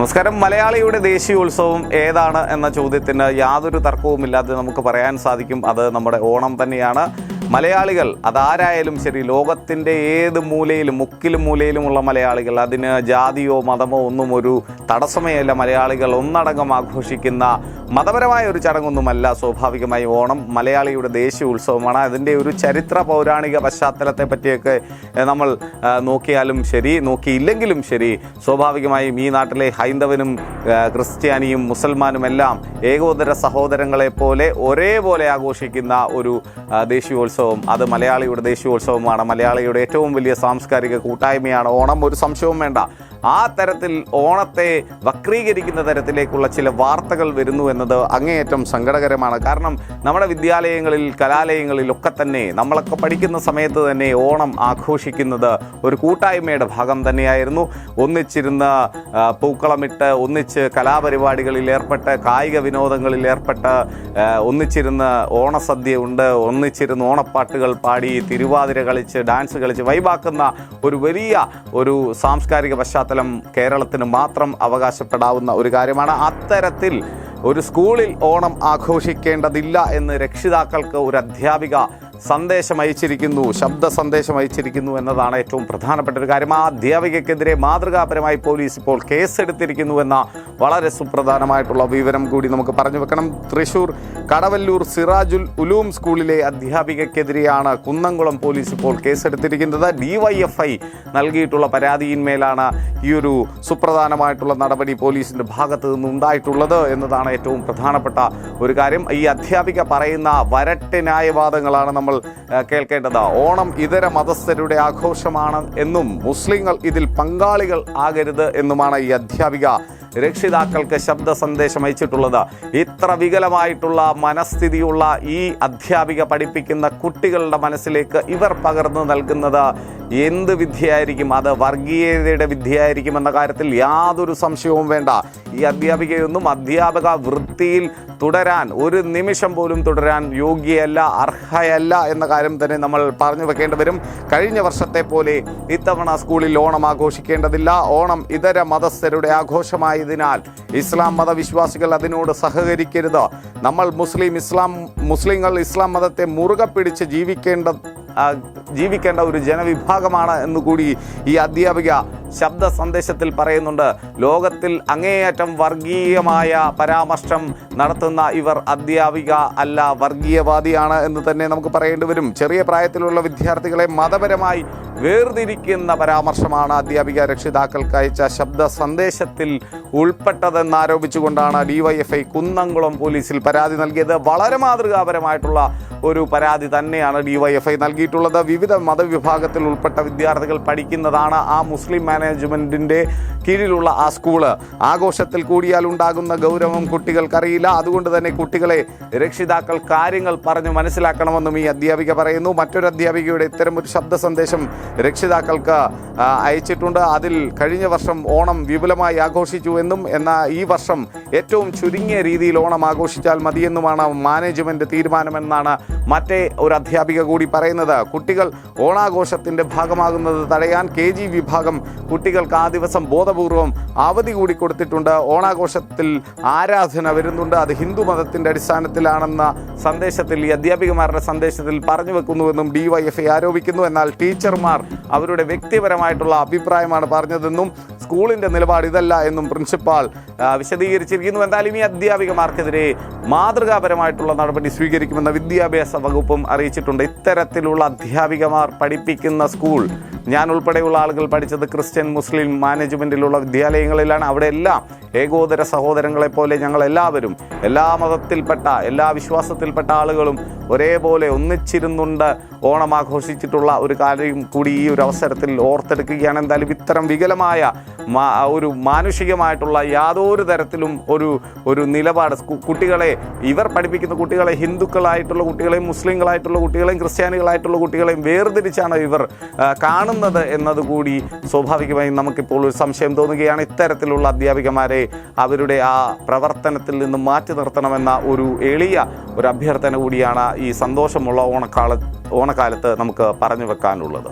നമസ്കാരം. മലയാളിയുടെ ദേശീയോത്സവം ഏതാണ് എന്ന ചോദ്യത്തിന് യാതൊരു തർക്കവുമില്ലാതെ നമുക്ക് പറയാൻ സാധിക്കും. അത് നമ്മുടെ ഓണം തന്നെയാണ്. മലയാളികൾ അതാരായാലും ശരി ലോകത്തിന്റെ ഏത് മൂലയിലും മുക്കിലും മൂലയിലുമുള്ള മലയാളികൾ അതിന് ജാതിയോ മതമോ ഒന്നും ഒരു തടസ്സമേ അല്ല മലയാളികൾ ഒന്നടങ്കം ആഘോഷിക്കുന്ന മതപരമായ ഒരു ചടങ്ങൊന്നുമല്ല സ്വാഭാവികമായി ഓണം മലയാളിയുടെ ദേശീയ ഉത്സവമാണ്. അതിന്റെ ഒരു ചരിത്ര പൗരാണിക പശ്ചാത്തലത്തെ പറ്റിയൊക്കെ നമ്മൾ നോക്കിയാലും ശരി നോക്കിയില്ലെങ്കിലും ശരി സ്വാഭാവികമായും ഈ നാട്ടിലെ ഹൈന്ദവനും ക്രിസ്ത്യാനിയും മുസൽമാനും എല്ലാം ഏകോദര സഹോദരങ്ങളെ പോലെ ഒരേപോലെ ആഘോഷിക്കുന്ന ഒരു ആ, ദേശീയോത്സവം അത് മലയാളിയുടെ ദേശീയോത്സവമാണ്. മലയാളിയുടെ ഏറ്റവും വലിയ സാംസ്കാരിക കൂട്ടായ്മയാണ്. ഓണം ഒരു സംശയവും വേണ്ട. ആ തരത്തിൽ ഓണത്തെ വക്രീകരിക്കുന്ന തരത്തിലേക്കുള്ള ചില വാർത്തകൾ വരുന്നു എന്നത് അങ്ങേയറ്റം സങ്കടകരമാണ്. കാരണം നമ്മുടെ വിദ്യാലയങ്ങളിൽ കലാലയങ്ങളിൽ ഒക്കെ തന്നെ നമ്മളൊക്കെ പഠിക്കുന്ന സമയത്ത് തന്നെ ഓണം ആഘോഷിക്കുന്നത് ഒരു കൂട്ടായ്മയുടെ ഭാഗം തന്നെയായിരുന്നു. ഒന്നിച്ചിരുന്ന് പൂക്കളമിട്ട് ഒന്നിച്ച് കലാപരിപാടികളിൽ ഏർപ്പെട്ട് കായിക വിനോദങ്ങളിൽ ഏർപ്പെട്ട് ഒന്നിച്ചിരുന്ന് ഓണസദ്യ ഉണ്ട് ഒന്നിച്ചിരുന്ന് ഓണപ്പാട്ടുകൾ പാടി തിരുവാതിര കളിച്ച് ഡാൻസ് കളിച്ച് വൈബാക്കുന്ന ഒരു വലിയ ഒരു സാംസ്കാരിക പശ്ചാത്തലം കേരളത്തിന് മാത്രം അവകാശപ്പെടാവുന്ന ഒരു കാര്യമാണ് അത്തരത്തിൽ ഒരു സ്കൂളിൽ ഓണം ആഘോഷിക്കേണ്ടതില്ല എന്ന് രക്ഷിതാക്കൾക്ക് ഒരു അധ്യാപിക സന്ദേശം അയച്ചിരിക്കുന്നു ശബ്ദ സന്ദേശം അയച്ചിരിക്കുന്നു എന്നതാണ് ഏറ്റവും പ്രധാനപ്പെട്ട ഒരു കാര്യം. ആ അധ്യാപികയ്ക്കെതിരെ മാതൃകാപരമായി പോലീസ് ഇപ്പോൾ കേസെടുത്തിരിക്കുന്നു എന്ന വളരെ സുപ്രധാനമായിട്ടുള്ള വിവരം കൂടി നമുക്ക് പറഞ്ഞു വെക്കണം. തൃശൂർ കടവല്ലൂർ സിറാജുൽ ഉലൂം സ്കൂളിലെ അധ്യാപികയ്ക്കെതിരെയാണ് കുന്നംകുളം പോലീസ് ഇപ്പോൾ കേസെടുത്തിരിക്കുന്നത്. ഡിവൈഎഫ്ഐ നൽകിയിട്ടുള്ള പരാതിയിന്മേലാണ് ഈ ഒരു സുപ്രധാനമായിട്ടുള്ള നടപടി പോലീസിന്റെ ഭാഗത്ത് നിന്ന് ഉണ്ടായിട്ടുള്ളത് എന്നതാണ് ഏറ്റവും പ്രധാനപ്പെട്ട ഒരു കാര്യം. ഈ അധ്യാപിക പറയുന്ന വരട്ടെ ന്യായവാദങ്ങളാണ് നമ്മൾ കേൾക്കേണ്ടത്. ഓണം ഇതര മതസ്ഥരുടെ ആഘോഷമാണ് എന്നും മുസ്ലിങ്ങൾ ഇതിൽ പങ്കാളികൾ ആകരുത് എന്നുമാണ് ഈ അധ്യാപിക രക്ഷിതാക്കൾക്ക് ശബ്ദ സന്ദേശം അയച്ചിട്ടുള്ളത്. ഇത്ര വികലമായിട്ടുള്ള മനസ്ഥിതിയുള്ള ഈ അധ്യാപിക പഠിപ്പിക്കുന്ന കുട്ടികളുടെ മനസ്സിലേക്ക് ഇവർ പകർന്നു നൽകുന്നത് എന്ത് വിദ്യയായിരിക്കും? അത് വർഗീയതയുടെ വിദ്യയായിരിക്കും എന്ന കാര്യത്തിൽ യാതൊരു സംശയവും വേണ്ട. ഈ അധ്യാപികയൊന്നും അധ്യാപക വൃത്തിയിൽ തുടരാൻ ഒരു നിമിഷം പോലും തുടരാൻ യോഗ്യയല്ല അർഹയല്ല എന്ന കാര്യം തന്നെ നമ്മൾ പറഞ്ഞു വെക്കേണ്ടി വരും. കഴിഞ്ഞ വർഷത്തെ പോലെ ഇത്തവണ സ്കൂളിൽ ഓണം ആഘോഷിക്കേണ്ടതില്ല. ഓണം ഇതര മതസ്ഥരുടെ ആഘോഷമായതിനാൽ ഇസ്ലാം മതവിശ്വാസികൾ അതിനോട് സഹകരിക്കരുത്. നമ്മൾ മുസ്ലിം ഇസ്ലാം മുസ്ലിങ്ങൾ ഇസ്ലാം മതത്തെ മുറുകെ പിടിച്ച് ജീവിക്കേണ്ട ജീവിക്കേണ്ട ഒരു ജനവിഭാഗമാണ് എന്നുകൂടി ഈ അധ്യാപിക ശബ്ദ സന്ദേശത്തിൽ പറയുന്നുണ്ട് ലോകത്തിൽ അങ്ങേയറ്റം വർഗീയമായ പരാമർശം നടത്തുന്ന ഇവർ അധ്യാപിക അല്ല വർഗീയവാദിയാണ് എന്ന് തന്നെ നമുക്ക് പറയേണ്ടി വരും. ചെറിയ പ്രായത്തിലുള്ള വിദ്യാർത്ഥികളെ മതപരമായി വേർതിരിക്കുന്ന പരാമർശമാണ് അധ്യാപിക രക്ഷിതാക്കൾക്ക് അയച്ച ശബ്ദ സന്ദേശത്തിൽ ഉൾപ്പെട്ടതെന്ന് ആരോപിച്ചുകൊണ്ടാണ് ഡിവൈഎഫ്ഐ കുന്നംകുളം പോലീസിൽ പരാതി നൽകിയത്. വളരെ മാതൃകാപരമായിട്ടുള്ള ഒരു പരാതി തന്നെയാണ് ഡിവൈഎഫ്ഐ നൽകിയിട്ടുള്ളത്. വിവിധ മതവിഭാഗത്തിൽ ഉൾപ്പെട്ട വിദ്യാർത്ഥികൾ പഠിക്കുന്നതാണ് ആ മുസ്ലിം മാനേജ്മെന്റിന്റെ കീഴിലുള്ള ആ സ്കൂൾ. ആഘോഷത്തിൽ കൂടിയാൽ ഉണ്ടാകുന്ന ഗൗരവം കുട്ടികൾക്കറിയില്ല. അതുകൊണ്ട് തന്നെ കുട്ടികളെ രക്ഷിതാക്കൾ കാര്യങ്ങൾ പറഞ്ഞ് മനസ്സിലാക്കണമെന്നും ഈ അധ്യാപിക പറയുന്നു. മറ്റൊരു അധ്യാപികയുടെ ഇത്തരം ഒരു ശബ്ദ സന്ദേശം രക്ഷിതാക്കൾക്ക് അയച്ചിട്ടുണ്ട്. അതിൽ കഴിഞ്ഞ വർഷം ഓണം വിപുലമായി ആഘോഷിച്ചു എന്നും എന്നാൽ ഈ വർഷം ഏറ്റവും ചുരുങ്ങിയ രീതിയിൽ ഓണം ആഘോഷിച്ചാൽ മതിയെന്നുമാണ് മാനേജ്മെന്റ് തീരുമാനമെന്നാണ് മറ്റേ ഒരു അധ്യാപിക കൂടി പറയുന്നത്. കുട്ടികൾ ഓണാഘോഷത്തിന്റെ ഭാഗമാകുന്നത് തടയാൻ കെ വിഭാഗം കുട്ടികൾക്ക് ആ ദിവസം ബോധപൂർവം അവധി കൂടി കൊടുത്തിട്ടുണ്ട്. ഓണാഘോഷത്തിൽ ആരാധന വരുന്നുണ്ട്. അത് ഹിന്ദു മതത്തിന്റെ അടിസ്ഥാനത്തിലാണെന്ന സന്ദേശത്തിൽ ഈ അധ്യാപികമാരുടെ സന്ദേശത്തിൽ പറഞ്ഞു വെക്കുന്നുവെന്നും ഡി വൈ എഫ് ഐ ആരോപിക്കുന്നു. എന്നാൽ ടീച്ചർമാർ അവരുടെ വ്യക്തിപരമായിട്ടുള്ള അഭിപ്രായമാണ് പറഞ്ഞതെന്നും സ്കൂളിന്റെ നിലപാട് ഇതല്ല എന്നും പ്രിൻസിപ്പാൾ വിശദീകരിച്ചിരിക്കുന്നു. എന്തായാലും ഈ അധ്യാപികമാർക്കെതിരെ മാതൃകാപരമായിട്ടുള്ള നടപടി സ്വീകരിക്കുമെന്ന് വിദ്യാഭ്യാസ വകുപ്പും അറിയിച്ചിട്ടുണ്ട്. ഇത്തരത്തിലുള്ള അധ്യാപികമാർ പഠിപ്പിക്കുന്ന സ്കൂൾ ഞാൻ ഉൾപ്പെടെയുള്ള ആളുകൾ പഠിച്ചത് ക്രിസ്ത്യൻ മുസ്ലിം മാനേജ്മെന്റിലുള്ള വിദ്യാലയങ്ങളിലാണ്. അവിടെ എല്ലാം ഏകോദര സഹോദരങ്ങളെപ്പോലെ ഞങ്ങൾ എല്ലാവരും എല്ലാ മതത്തിൽപ്പെട്ട എല്ലാ വിശ്വാസത്തിൽപ്പെട്ട ആളുകളും ഒരേപോലെ ഒന്നിച്ചിരുന്നുണ്ട് ഓണം ആഘോഷിച്ചിട്ടുള്ള ഒരു കാര്യം കൂടി ഈ ഒരു അവസരത്തിൽ ഓർത്തെടുക്കുകയാണ്. എന്തായാലും ഇത്തരം വികലമായ ഒരു മാനുഷികമായിട്ടുള്ള യാതൊരു തരത്തിലും ഒരു ഒരു നിലപാട് കുട്ടികളെ ഇവർ പഠിപ്പിക്കുന്ന കുട്ടികളെ ഹിന്ദുക്കളായിട്ടുള്ള കുട്ടികളെയും മുസ്ലിങ്ങളായിട്ടുള്ള കുട്ടികളെയും ക്രിസ്ത്യാനികളായിട്ടുള്ള കുട്ടികളെയും വേർതിരിച്ചാണ് ഇവർ ആ, കാണുന്നത് എന്നതുകൂടി സ്വാഭാവികമായും നമുക്കിപ്പോൾ ഒരു സംശയം തോന്നുകയാണ്. ഇത്തരത്തിലുള്ള അധ്യാപികമാരെ അവരുടെ ആ പ്രവർത്തനത്തിൽ നിന്ന് മാറ്റി നിർത്തണമെന്ന ഒരു എളിയ ഒരു അഭ്യർത്ഥന കൂടിയാണ് ഈ സന്തോഷമുള്ള ഓണക്കാല ഓണക്കാലത്ത് നമുക്ക് പറഞ്ഞു വെക്കാനുള്ളത്.